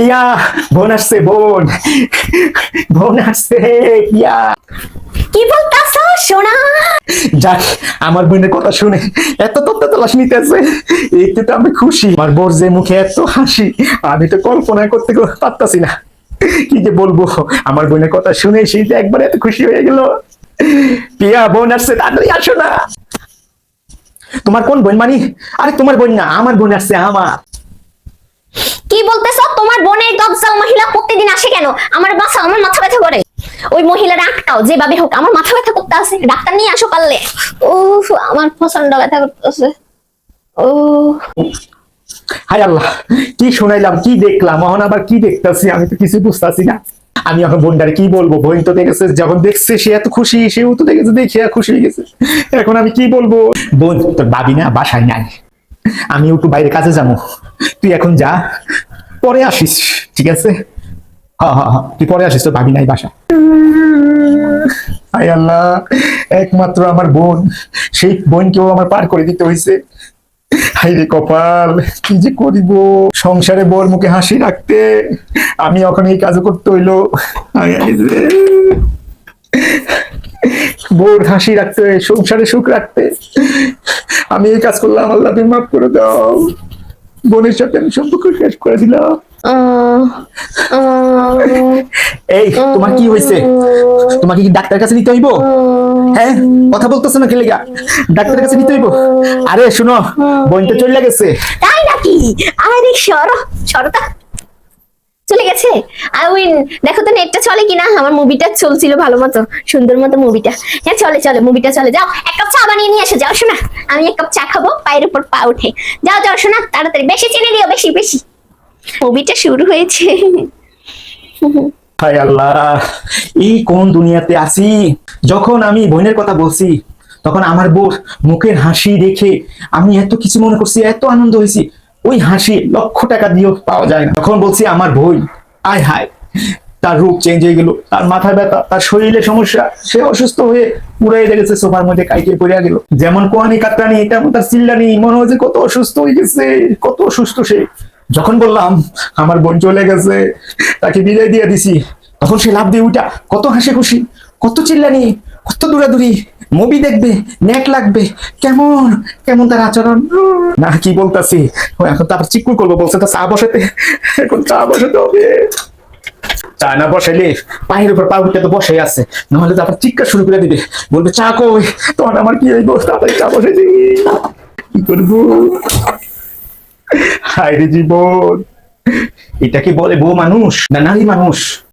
পিয়া বোন আসছে বোন। বোন আসছে পিয়া কি বলতাছ? সোনা যাক আমার বোনের কথা শুনে এত তত্ত্ব তলাশ নিতেছে একটু তো আমি খুশি। আমার বোর যে মুখে এত হাসি আমি তো কল্পনা করতে পারতাছি না। কি যে বলব আমার বোনের কথা শুনে সেই যে একবার এত খুশি হয়ে গেল। পিয়া বোন আসছে তাড়াতাড়ি আসো না। তোমার কোন বোন মানি? আরে তোমার বোন না আমার বোন আসছে আমার। তোমার বোনের দজ্জাল মহিলা প্রতিদিন আসে কেন? আমার বাসা, আমার মাথা ব্যথা করে। ওই মহিলার আটকাও, যেভাবে হোক, আমার মাথা ব্যথা করতে আছে ডাক্তার নিয়ে আসো পারলে। ও আমার প্রচণ্ড ব্যথা করতেছে। ও হায় আল্লাহ, কি শোনাইলাম, কি দেখলাম? এখন আবার কি দেখতাছি? আমি তো কিছু বুঝতাছি না। আমি এখন বোনটারে কি বলব? বোন তো দেখেছে, যখন দেখছে সে এত খুশি, সেও তো দেখেছে, দেখে খুশি হয়ে গেছে। এখন আমি কি বলব? বোন, তোর ভাবি না, বাসায় নাই। আমি একটু বাইরে কাজে যাব। তুই এখন যা পরে আসিস, ঠিক আছে? হ্যাঁ হ্যাঁ হ্যাঁ তুই পরে আসিস, তোর ভাবি নাই বাসা। হায় আল্লাহ, একমাত্র আমার বোন, সেই বোনকেও আমার পার করে দিতে হয়েছে হাই কপাল, কি যে করিব? সংসারে বোর মুখে হাসি রাখতে, আমি ওখানে এই কাজ করতে হইল। বোর হাসি রাখতে, সংসারে সুখ রাখতে, আমি এই কাজ করলাম, আল্লাহ তুমি মাফ করে দাও। বোনের সাথে আমি সম্পর্ক শেষ করে দিলাম। এই, তোমার কি হয়েছে? তোমাকে কি ডাক্তার কাছে নিতে হইব? হ্যাঁ কথা বলতেছ না খেলে ডাক্তারের কাছে নিতে হইব? আরে, শুনো, বোনটা চলে গেছে। তাই নাকি? আরে, সর সরতা চলে গেছে? আর ওই দেখো তো নেটটা চলে কিনা? আমার মুভিটা চলছিল ভালো মতো, সুন্দর মতো মুভিটা হ্যাঁ চলে চলে মুভিটা চলে। যাও, এক কাপ চা বানিয়ে নিয়ে এসো। যাও, শোনা, আমি এক কাপ চা খাব, পায়ের উপর পা উঠে যাও যাও, শোনা, তাড়াতাড়ি। বেশি চিনি দিও, বেশি বেশি। মুভিটা শুরু হয়েছে। হায় আল্লাহ এই কোন দুনিয়াতে আছি? যখন আমি বোনের কথা বলছি, তখন আমার বোর মুখের হাসি দেখে আমি এত কিছু মনে করছি, এত আনন্দ হয়েছি। ওই হাসি লক্ষ টাকা দিয়েও পাওয়া যায় না। তখন বলছি, আমার বোন আয় হায়, তার রূপ চেঞ্জ হয়ে গেল, তার মাথা ব্যথা, তার শরীরে সমস্যা, সে অসুস্থ হয়ে পুরাই লেগেছে সোফার মধ্যে কাইকে পড়িয়া গেল। যেমন কোয়ানি কাতরানি তেমন তার চিল্লানি মনে হয়েছে কত অসুস্থ হয়ে গেছে, কত অসুস্থ সে। যখন বললাম, আমার বোন চলে গেছে, তাকে বিদায় দিয়ে দিছি। তখন সে লাভ দিয়ে উঠা, কত হাসি খুশি, কত চিল্লানি কত দূরাদূরি মুভি দেখবে নেট লাগবে। কেমন? কেমন তার আচরণ? না, কি বলতাছি? এখন তারপর চিকুর করব, বলছে তো চা বসাতে। এখন চা বসাতে হবে। চা না বসাইলে পায়ের উপর পা উঠে তো বসে আছে। নাহলে তারপর চিৎকার শুরু করে দিবে। বলবে, চা কই? তখন আমার কি হইব? তাড়াতাড়ি চা বসে দিই কি করব? হায় রে জীবন। এটা কি বলে বউ মানুষ না নারী মানুষ?